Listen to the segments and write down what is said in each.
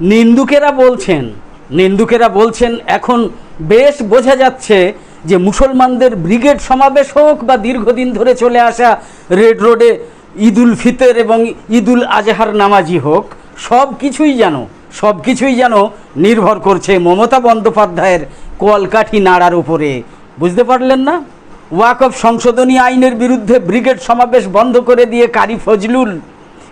নিন্দুকেরা বলছেন নিন্দুকেরা বলছেন, এখন বেশ বোঝা যাচ্ছে যে মুসলমানদের ব্রিগেড সমাবেশ হোক বা দীর্ঘদিন ধরে চলে আসা রেড রোডে ঈদুল ফিতর এবং ঈদুল আজহার নামাজি হোক, সব কিছুই যেন, সব কিছুই যেন নির্ভর করছে মমতা বন্দ্যোপাধ্যায়ের কলকাঠি নাড়ার উপরে। বুঝতে পারলেন না? ওয়াকফ সংশোধনী আইনের বিরুদ্ধে ব্রিগেড সমাবেশ বন্ধ করে দিয়ে কারি ফজলুল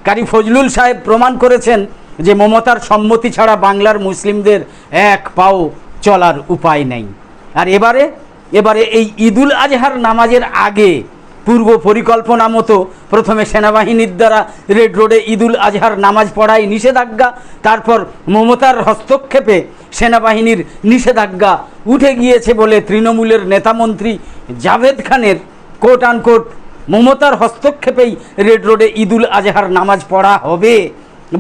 কারি ফজলুল সাহেব প্রমাণ করেছেন যে মমতার সম্মতি ছাড়া বাংলার মুসলিমদের এক পাও চলার উপায় নেই। আর এবারে এবারে এই ঈদুল আজহার নামাজের আগে পূর্ব পরিকল্পনা মতো প্রথমে সেনাবাহিনীর দ্বারা রেড রোডে ঈদুল আজহার নামাজ পড়ায় নিষেধাজ্ঞা, তারপর মমতার হস্তক্ষেপে সেনাবাহিনীর নিষেধাজ্ঞা উঠে গিয়েছে বলে তৃণমূলের নেতামন্ত্রী জাভেদ খানের কোট আনকোট মমতার হস্তক্ষেপেই রেড রোডে ঈদুল আজহার নামাজ পড়া হবে।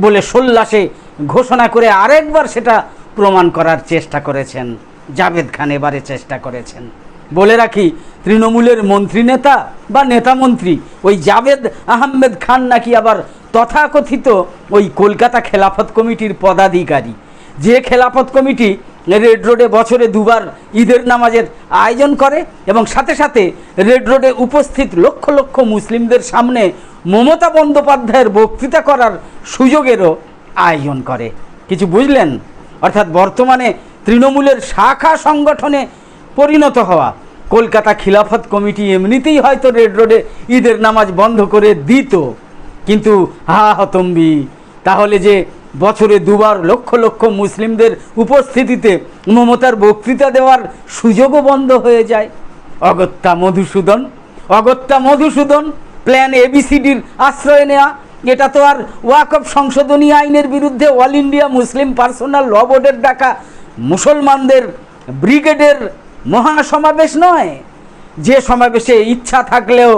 বলে সোল্লাসে ঘোষণা করে আরেকবার সেটা প্রমাণ করার চেষ্টা করেছেন। জাভেদ খান এবারে চেষ্টা করেছেন। বলে রাখি, তৃণমূলের মন্ত্রী নেতা বা নেতা মন্ত্রী ওই জাভেদ আহমেদ খান নাকি আবার তথাকথিত ওই কলকাতা খেলাফত কমিটির পদাধিকারী। যে খেলাফত কমিটি রেড রোডে বছরে দুবার ঈদের নামাজের আয়োজন করে এবং সাথে সাথে রেড রোডে উপস্থিত লক্ষ লক্ষ মুসলিমদের সামনে মমতা বন্দ্যোপাধ্যায়ের বক্তৃতা করার সুযোগেরও আয়োজন করে। কিছু বুঝলেন? অর্থাৎ বর্তমানে তৃণমূলের শাখা সংগঠনে পরিণত হওয়া কলকাতা খিলাফত কমিটি এমনিতেই হয়তো রেড রোডে ঈদের নামাজ বন্ধ করে দিত। কিন্তু হা হতম্বি, তাহলে যে বছরে দুবার লক্ষ লক্ষ মুসলিমদের উপস্থিতিতে মমতার বক্তৃতা দেওয়ার সুযোগও বন্ধ হয়ে যায়। অগত্যা মধুসূদন অগত্যা মধুসূদন প্ল্যান এবিসিডির আশ্রয় নেওয়া এটা তো আর ওয়াকফ সংশোধনী আইনের বিরুদ্ধে All India Muslim personal law বোর্ডের ডাকা মুসলমানদের ব্রিগেডের মহাসমাবেশ নয়। যে সমাবেশে ইচ্ছা থাকলেও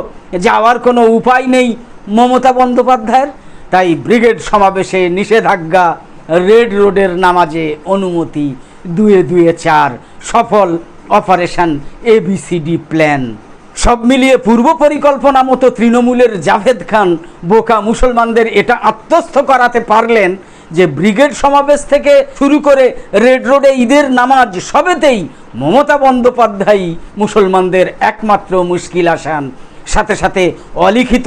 যাওয়ার কোনো উপায় নেই মমতা বন্দ্যোপাধ্যায়ের। তাই ব্রিগেড সমাবেশে নিষেধাজ্ঞা রেড রোডের নামাজে অনুমতি দুয়ে দুয়ে চার। সফল অপারেশন এবিসিডি প্ল্যান। সব মিলিয়ে পূর্ব পরিকল্পনা মতো তৃণমূলের জাভেদ খান বোকা মুসলমানদের এটা আত্মস্থ করাতে পারলেন যে ব্রিগেড সমাবেশ থেকে শুরু করে রেড রোডে ঈদের নামাজ সবেতেই মমতা বন্দ্যোপাধ্যায়ই মুসলমানদের একমাত্র মুশকিল আসান। সাথে সাথে অলিখিত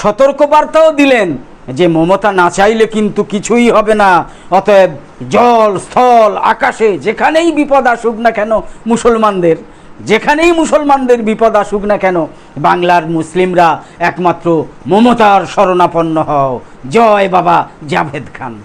সতর্কবার্তাও দিলেন যে মমতা না চাইলে কিন্তু কিছুই হবে না। অতএব জল, স্থল, আকাশে যেখানেই বিপদ আসুক না কেন মুসলমানদের, যেখানেই মুসলমানদের বিপদ আসুক না কেন, বাংলার মুসলিমরা একমাত্র মমতার শরণাপন্ন হও। জয় বাবা জাভেদ খান।